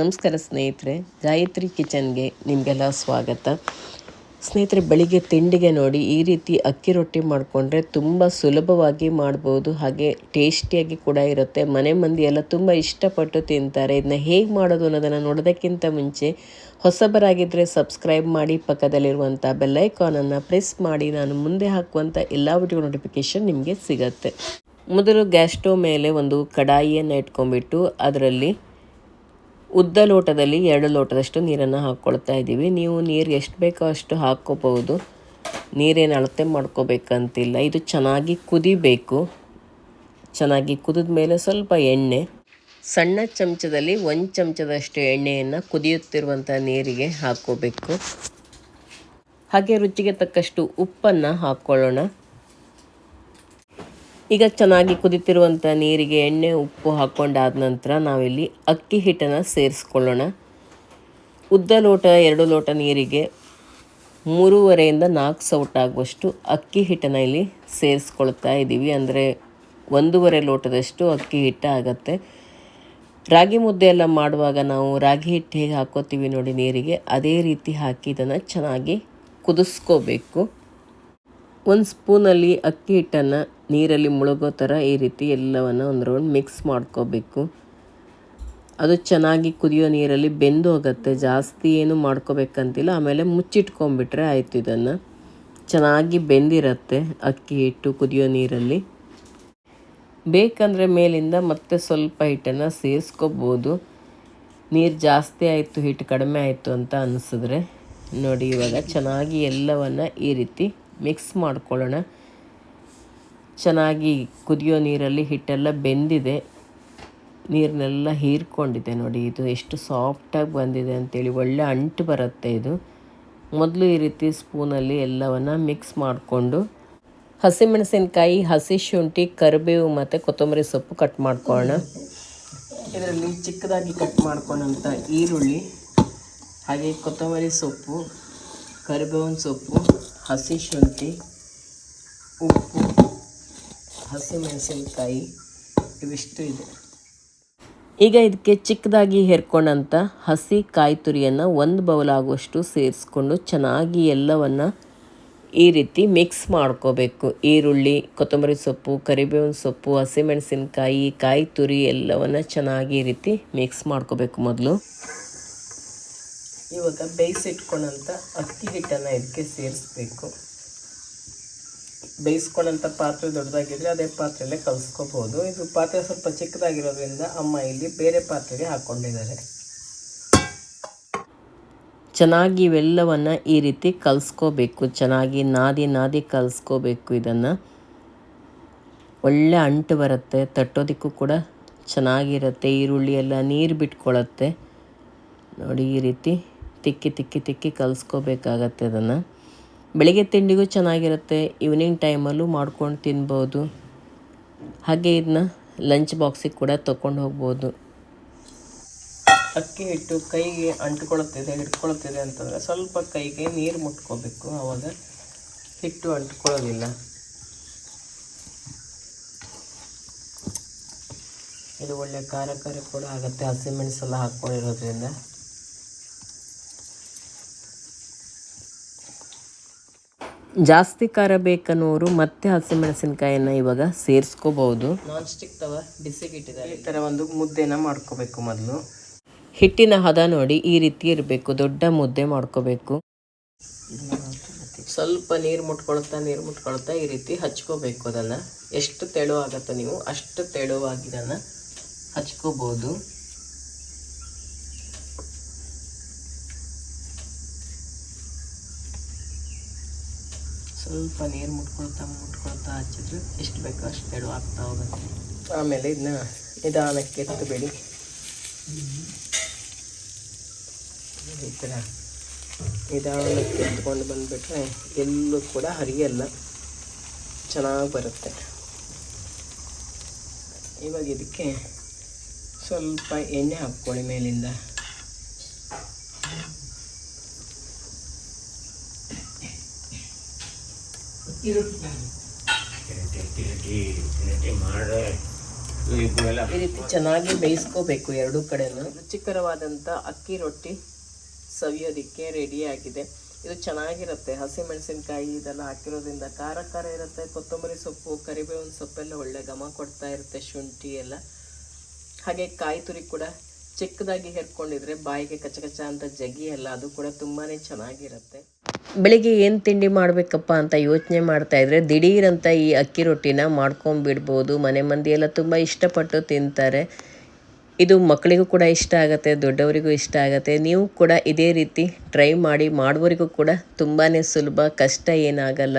ನಮಸ್ಕಾರ ಸ್ನೇಹಿತರೆ, ಗಾಯತ್ರಿ ಕಿಚನ್ಗೆ ನಿಮಗೆಲ್ಲ ಸ್ವಾಗತ. ಸ್ನೇಹಿತರೆ, ಬೆಳಿಗ್ಗೆ ತಿಂಡಿಗೆ ನೋಡಿ ಈ ರೀತಿ ಅಕ್ಕಿ ರೊಟ್ಟಿ ಮಾಡಿಕೊಂಡ್ರೆ ತುಂಬ ಸುಲಭವಾಗಿ ಮಾಡ್ಬೋದು, ಹಾಗೆ ಟೇಸ್ಟಿಯಾಗಿ ಕೂಡ ಇರುತ್ತೆ. ಮನೆ ಮಂದಿ ಎಲ್ಲ ತುಂಬ ಇಷ್ಟಪಟ್ಟು ತಿಂತಾರೆ. ಇದನ್ನ ಹೇಗೆ ಮಾಡೋದು ಅನ್ನೋದನ್ನು ನೋಡೋದಕ್ಕಿಂತ ಮುಂಚೆ ಹೊಸಬರಾಗಿದ್ದರೆ ಸಬ್ಸ್ಕ್ರೈಬ್ ಮಾಡಿ ಪಕ್ಕದಲ್ಲಿರುವಂಥ ಬೆಲ್ಲೈಕಾನನ್ನು ಪ್ರೆಸ್ ಮಾಡಿ. ನಾನು ಮುಂದೆ ಹಾಕುವಂಥ ಎಲ್ಲ ವಿಡಿಯೋ ನೋಟಿಫಿಕೇಷನ್ ನಿಮಗೆ ಸಿಗತ್ತೆ. ಮೊದಲು ಗ್ಯಾಸ್ ಸ್ಟವ್ ಮೇಲೆ ಒಂದು ಕಡಾಯಿಯನ್ನು ಇಟ್ಕೊಂಡ್ಬಿಟ್ಟು, ಅದರಲ್ಲಿ ಉದ್ದ ಲೋಟದಲ್ಲಿ ಎರಡು ಲೋಟದಷ್ಟು ನೀರನ್ನು ಹಾಕ್ಕೊಳ್ತಾ ಇದ್ದೀವಿ. ನೀವು ನೀರು ಎಷ್ಟು ಬೇಕೋ ಅಷ್ಟು ಹಾಕ್ಕೋಬಹುದು. ನೀರೇನು ಅಳತೆ ಮಾಡ್ಕೋಬೇಕಂತಿಲ್ಲ. ಇದು ಚೆನ್ನಾಗಿ ಕುದಿಬೇಕು. ಚೆನ್ನಾಗಿ ಕುದಿದ ಮೇಲೆ ಸ್ವಲ್ಪ ಎಣ್ಣೆ. ಸಣ್ಣ ಚಮಚದಲ್ಲಿ ಒಂದು ಚಮಚದಷ್ಟು ಎಣ್ಣೆಯನ್ನು ಕುದಿಯುತ್ತಿರುವಂಥ ನೀರಿಗೆ ಹಾಕ್ಕೋಬೇಕು. ಹಾಗೆ ರುಚಿಗೆ ತಕ್ಕಷ್ಟು ಉಪ್ಪನ್ನು ಹಾಕ್ಕೊಳ್ಳೋಣ. ಈಗ ಚೆನ್ನಾಗಿ ಕುದಿತಿರುವಂಥ ನೀರಿಗೆ ಎಣ್ಣೆ, ಉಪ್ಪು ಹಾಕ್ಕೊಂಡಾದ ನಂತರ ನಾವಿಲ್ಲಿ ಅಕ್ಕಿ ಹಿಟ್ಟನ್ನು ಸೇರಿಸ್ಕೊಳ್ಳೋಣ. ಉದ್ದ ಲೋಟ, ಎರಡು ಲೋಟ ನೀರಿಗೆ ಮೂರುವರೆಯಿಂದ ನಾಲ್ಕು ಸೌಟ್ ಆಗುವಷ್ಟು ಅಕ್ಕಿ ಹಿಟ್ಟನ್ನು ಇಲ್ಲಿ ಸೇರಿಸ್ಕೊಳ್ತಾ ಇದ್ದೀವಿ. ಅಂದರೆ ಒಂದೂವರೆ ಲೋಟದಷ್ಟು ಅಕ್ಕಿ ಹಿಟ್ಟು ಆಗತ್ತೆ. ರಾಗಿ ಮುದ್ದೆ ಎಲ್ಲ ಮಾಡುವಾಗ ನಾವು ರಾಗಿ ಹಿಟ್ಟು ಹೇಗೆ ಹಾಕೋತೀವಿ ನೋಡಿ ನೀರಿಗೆ, ಅದೇ ರೀತಿ ಹಾಕಿ ಇದನ್ನು ಚೆನ್ನಾಗಿ ಕುದಿಸ್ಕೋಬೇಕು. ಒಂದು ಸ್ಪೂನಲ್ಲಿ ಅಕ್ಕಿ ಹಿಟ್ಟನ್ನು ನೀರಲ್ಲಿ ಮುಳುಗೋ ಥರ ಈ ರೀತಿ ಎಲ್ಲವನ್ನು ಒಂದು ರೌಂಡ್ ಮಿಕ್ಸ್ ಮಾಡ್ಕೋಬೇಕು. ಅದು ಚೆನ್ನಾಗಿ ಕುದಿಯೋ ನೀರಲ್ಲಿ ಬೆಂದು ಹೋಗುತ್ತೆ, ಜಾಸ್ತಿ ಏನು ಮಾಡ್ಕೋಬೇಕಂತಿಲ್ಲ, ಆಮೇಲೆ ಮುಚ್ಚಿಟ್ಕೊಂಡ್ಬಿಟ್ರೆ ಆಯಿತು ಇದನ್ನು. ಚೆನ್ನಾಗಿ ಬೆಂದಿರುತ್ತೆ ಅಕ್ಕಿ ಹಿಟ್ಟು ಕುದಿಯೋ ನೀರಲ್ಲಿ. ಬೇಕಂದರೆ ಮೇಲಿಂದ ಮತ್ತೆ ಸ್ವಲ್ಪ ಹಿಟ್ಟನ್ನು ಸೇರಿಸ್ಕೋಬೋದು. ನೀರು ಜಾಸ್ತಿ ಆಯಿತು, ಹಿಟ್ಟು ಕಡಿಮೆ ಆಯಿತು ಅಂತ ಅನಿಸಿದ್ರೆ ನೋಡಿ ಇವಾಗ ಚೆನ್ನಾಗಿ ಎಲ್ಲವನ್ನು ಈ ರೀತಿ ಮಿಕ್ಸ್ ಮಾಡ್ಕೊಳ್ಳೋಣ. ಚೆನ್ನಾಗಿ ಕುದಿಯೋ ನೀರಲ್ಲಿ ಹಿಟ್ಟೆಲ್ಲ ಬೆಂದಿದೆ. ನೀರನ್ನೆಲ್ಲ ಹೀರ್ಕೊಂಡಿದೆ ನೋಡಿ ಇದು. ಎಷ್ಟು ಸಾಫ್ಟಾಗಿ ಬಂದಿದೆ ಅಂತೇಳಿ. ಒಳ್ಳೆ ಅಂಟು ಬರುತ್ತೆ ಇದು. ಮೊದಲು ಈ ರೀತಿ ಸ್ಪೂನಲ್ಲಿ ಎಲ್ಲವನ್ನು ಮಿಕ್ಸ್ ಮಾಡಿಕೊಂಡು ಹಸಿಮೆಣಸಿನಕಾಯಿ, ಹಸಿ ಶುಂಠಿ, ಕರಿಬೇವು ಮತ್ತು ಕೊತ್ತಂಬರಿ ಸೊಪ್ಪು ಕಟ್ ಮಾಡ್ಕೊಳ್ಳೋಣ. ಇದರಲ್ಲಿ ಚಿಕ್ಕದಾಗಿ ಕಟ್ ಮಾಡ್ಕೊಂಡಂಥ ಈರುಳ್ಳಿ, ಹಾಗೆ ಕೊತ್ತಂಬರಿ ಸೊಪ್ಪು, ಕರಿಬೇವಿನ ಸೊಪ್ಪು ಹಸಿ ಶುಂಠಿ, ಉಪ್ಪು ಹಸಿಮೆಣಸಿನಕಾಯಿ ಇವಿಷ್ಟು ಇದೆ. ಈಗ ಇದಕ್ಕೆ ಚಿಕ್ಕದಾಗಿ ಹೆರ್ಕೊಂಡಂಥ ಹಸಿ ಕಾಯಿ ತುರಿಯನ್ನು ಒಂದು ಬೌಲಾಗುವಷ್ಟು ಸೇರಿಸ್ಕೊಂಡು ಚೆನ್ನಾಗಿ ಎಲ್ಲವನ್ನು ಈ ರೀತಿ ಮಿಕ್ಸ್ ಮಾಡ್ಕೋಬೇಕು. ಈರುಳ್ಳಿ, ಕೊತ್ತಂಬರಿ ಸೊಪ್ಪು, ಕರಿಬೇವಿನ ಸೊಪ್ಪು ಹಸಿಮೆಣಸಿನಕಾಯಿ ಕಾಯಿ ತುರಿ ಎಲ್ಲವನ್ನು ಚೆನ್ನಾಗಿ ಈ ರೀತಿ ಮಿಕ್ಸ್ ಮಾಡ್ಕೋಬೇಕು ಮೊದಲು. ಇವಾಗ ಬೇಯಿಸಿಟ್ಕೊಂಡಂಥ ಅಕ್ಕಿ ಹಿಟ್ಟನ್ನು ಇದಕ್ಕೆ ಸೇರಿಸ್ಬೇಕು. ಬೇಯಿಸ್ಕೊಂಡಂಥ ಪಾತ್ರೆ ದೊಡ್ಡದಾಗಿದ್ದರೆ ಅದೇ ಪಾತ್ರೆಯಲ್ಲೇ ಕಲಿಸ್ಕೋಬೋದು. ಇದು ಪಾತ್ರೆ ಸ್ವಲ್ಪ ಚಿಕ್ಕದಾಗಿರೋದ್ರಿಂದ ಅಮ್ಮ ಇಲ್ಲಿ ಬೇರೆ ಪಾತ್ರೆಗೆ ಹಾಕ್ಕೊಂಡಿದ್ದಾರೆ ಚೆನ್ನಾಗಿ ಇವೆಲ್ಲವನ್ನು ಈ ರೀತಿ ಕಲಿಸ್ಕೋಬೇಕು. ಚೆನ್ನಾಗಿ ನಾದಿ ನಾದಿ ಕಲಿಸ್ಕೋಬೇಕು ಇದನ್ನು. ಒಳ್ಳೆ ಅಂಟು ಬರುತ್ತೆ, ತಟ್ಟೋದಕ್ಕೂ ಕೂಡ ಚೆನ್ನಾಗಿರುತ್ತೆ. ಈರುಳ್ಳಿ ಎಲ್ಲ ನೀರು ಬಿಟ್ಕೊಳ್ಳುತ್ತೆ ನೋಡಿ ಈ ರೀತಿ ತಿಕ್ಕಿ ತಿಕ್ಕಿ ತಿಕ್ಕಿ ಕಲಿಸ್ಕೋಬೇಕಾಗತ್ತೆ ಅದನ್ನು. ಬೆಳಿಗ್ಗೆ ತಿಂಡಿಗೂ ಚೆನ್ನಾಗಿರುತ್ತೆ ಈವ್ನಿಂಗ್ ಟೈಮಲ್ಲೂ ಮಾಡ್ಕೊಂಡು ತಿನ್ಬೋದು. ಹಾಗೆ ಇದನ್ನ ಲಂಚ್ ಬಾಕ್ಸಿಗೆ ಕೂಡ ತೊಗೊಂಡು ಹೋಗ್ಬೋದು. ಅಕ್ಕಿ ಹಿಟ್ಟು ಕೈಗೆ ಅಂಟ್ಕೊಳ್ತಿದೆ ಹಿಡ್ಕೊಳ್ತಿದೆ ಅಂತಂದರೆ ಸ್ವಲ್ಪ ಕೈಗೆ ನೀರು ಮುಟ್ಕೋಬೇಕು. ಆವಾಗ ಹಿಟ್ಟು ಅಂಟ್ಕೊಳ್ಳೋದಿಲ್ಲ. ಇದು ಒಳ್ಳೆ ಖಾರ ಖಾರ ಕೂಡ ಆಗುತ್ತೆ ಹಸಿಮೆಣಸೆಲ್ಲ ಹಾಕ್ಕೊಂಡಿರೋದ್ರಿಂದ. ಜಾಸ್ತಿ ಖಾರ ಬೇಕನ್ನೋರು ಮತ್ತೆ ಹಸಿಮೆಣಸಿನ್ಕಾಯನ್ನು ಇವಾಗ ಸೇರಿಸ್ಕೋಬಹುದು. ನಾನ್ ಸ್ಟಿಕ್ ತವ ಬಿಸಿಗೆ ಇಟ್ಟಿದ್ದಾರೆ. ಈ ಥರ ಒಂದು ಮುದ್ದೆನ ಮಾಡ್ಕೋಬೇಕು ಮೊದಲು. ಹಿಟ್ಟಿನ ಹದ ನೋಡಿ ಈ ರೀತಿ ಇರಬೇಕು ದೊಡ್ಡ ಮುದ್ದೆ ಮಾಡ್ಕೋಬೇಕು. ಸ್ವಲ್ಪ ನೀರು ಮುಟ್ಕೊಳ್ತಾ ನೀರು ಮುಟ್ಕೊಳ್ತಾ ಈ ರೀತಿ ಹಚ್ಕೋಬೇಕು ಅದನ್ನು. ಎಷ್ಟು ತೆಳು ಆಗತ್ತೋ ನೀವು ಅಷ್ಟು ತೆಳುವಾಗಿ ಇದನ್ನು ಹಚ್ಕೋಬೋದು. ಸ್ವಲ್ಪ ನೀರು ಮುಟ್ಕೊಳ್ತಾ ಮುಟ್ಕೊಳ್ತಾ ಹಚ್ಚಿದ್ರೆ ಎಷ್ಟು ಬೇಕೋ ಅಷ್ಟು ತೆಳು ಆಗ್ತಾ ಹೋಗುತ್ತೆ. ಆಮೇಲೆ ಇದನ್ನ ನಿಧಾನಕ್ಕೆ ಎತ್ತಬೇಡಿ ಈ ಥರ ನಿಧಾನಕ್ಕೆ ಎತ್ಕೊಂಡು ಬಂದುಬಿಟ್ರೆ ಎಲ್ಲೂ ಕೂಡ ಹರಿಯಲ್ಲ. ಚೆನ್ನಾಗಿ ಬರುತ್ತೆ. ಇವಾಗ ಇದಕ್ಕೆ ಸ್ವಲ್ಪ ಎಣ್ಣೆ ಹಾಕ್ಕೊಳ್ಳಿ ಮೇಲಿಂದ. ಈ ರೀತಿ ಚೆನ್ನಾಗಿ ಬೇಯಿಸ್ಕೋಬೇಕು ಎರಡೂ ಕಡೆನೂ. ರುಚಿಕರವಾದಂಥ ಅಕ್ಕಿ ರೊಟ್ಟಿ ಸವಿಯೋದಕ್ಕೆ ರೆಡಿಯಾಗಿದೆ ಇದು ಚೆನ್ನಾಗಿರುತ್ತೆ. ಹಸಿಮೆಣಸಿನ್ಕಾಯಿ ಇದೆಲ್ಲ ಹಾಕಿರೋದ್ರಿಂದ ಖಾರ ಖಾರ ಇರುತ್ತೆ. ಕೊತ್ತಂಬರಿ ಸೊಪ್ಪು, ಕರಿಬೇವಿನ ಸೊಪ್ಪೆಲ್ಲ ಒಳ್ಳೆ ಘಮ ಕೊಡ್ತಾ ಇರುತ್ತೆ ಶುಂಠಿ ಎಲ್ಲ. ಹಾಗೆ ಕಾಯಿ ತುರಿ ಕೂಡ ಚಿಕ್ಕದಾಗಿ ಹೆರ್ಕೊಂಡಿದ್ರೆ ಬಾಯಿಗೆ ಕಚ ಕಚ ಅಂತ ಜಗಿ ಅಲ್ಲ, ಅದು ಕೂಡ ತುಂಬಾ ಚೆನ್ನಾಗಿರುತ್ತೆ. ಬೆಳಿಗ್ಗೆ ಏನು ತಿಂಡಿ ಮಾಡಬೇಕಪ್ಪ ಅಂತ ಯೋಚನೆ ಮಾಡ್ತಾ ಇದ್ರೆ ದಿಢೀರಂತ ಈ ಅಕ್ಕಿ ರೊಟ್ಟಿನ ಮಾಡ್ಕೊಂಬಿಡ್ಬೋದು ಮನೆ ಮಂದಿ ಎಲ್ಲ ತುಂಬ ಇಷ್ಟಪಟ್ಟು ತಿಂತಾರೆ. ಇದು ಮಕ್ಕಳಿಗೂ ಕೂಡ ಇಷ್ಟ ಆಗುತ್ತೆ, ದೊಡ್ಡವರಿಗೂ ಇಷ್ಟ ಆಗುತ್ತೆ. ನೀವು ಕೂಡ ಇದೇ ರೀತಿ ಟ್ರೈ ಮಾಡಿ, ಮಾಡುವವರಿಗೂ ಕೂಡ ತುಂಬಾ ಸುಲಭ, ಕಷ್ಟ ಏನಾಗಲ್ಲ.